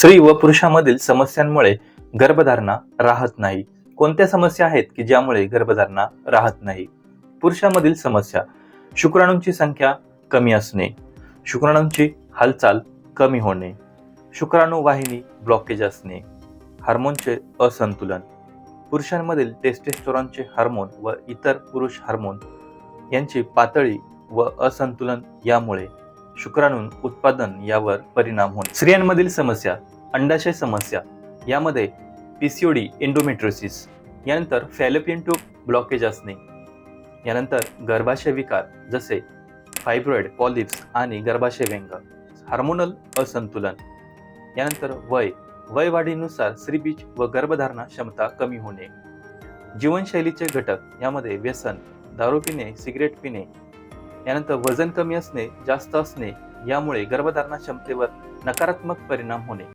स्त्री व पुरुषामधील समस्यांमुळे गर्भधारणा राहत नाही. कोणत्या समस्या आहेत की ज्यामुळे गर्भधारणा राहत नाही? पुरुषामधील समस्या शुक्राणूंची संख्या कमी असणे शुक्राणूंची हालचाल कमी होणे शुक्राणू वाहिनी ब्लॉकेज असणे हार्मोनचे असंतुलन पुरुषांमधील टेस्टेस्टोरॉनचे हार्मोन व इतर पुरुष हार्मोन यांची पातळी व असंतुलन यामुळे शुक्राणू उत्पादन यावर परिणाम होणे स्त्रियांमधील समस्या अंडाशय समस्या यामध्ये पीसीओडी एंडोमेट्रोसिस यानंतर फॅलोपियन ट्यूब ब्लॉकेज असणे यानंतर गर्भाशय विकार जसे फायब्रॉइड पॉलिप्स आणि गर्भाशय व्यंग हार्मोनल असंतुलन यानंतर वय वय वाढीनुसार स्त्रीबीज व गर्भधारणा क्षमता कमी होणे जीवनशैलीचे घटक यामध्ये व्यसन दारू पिणे सिगरेट पिणे यानंतर वजन कमी असणे जास्त असणे यामुळे गर्भधारणा क्षमतेवर नकारात्मक परिणाम होणे.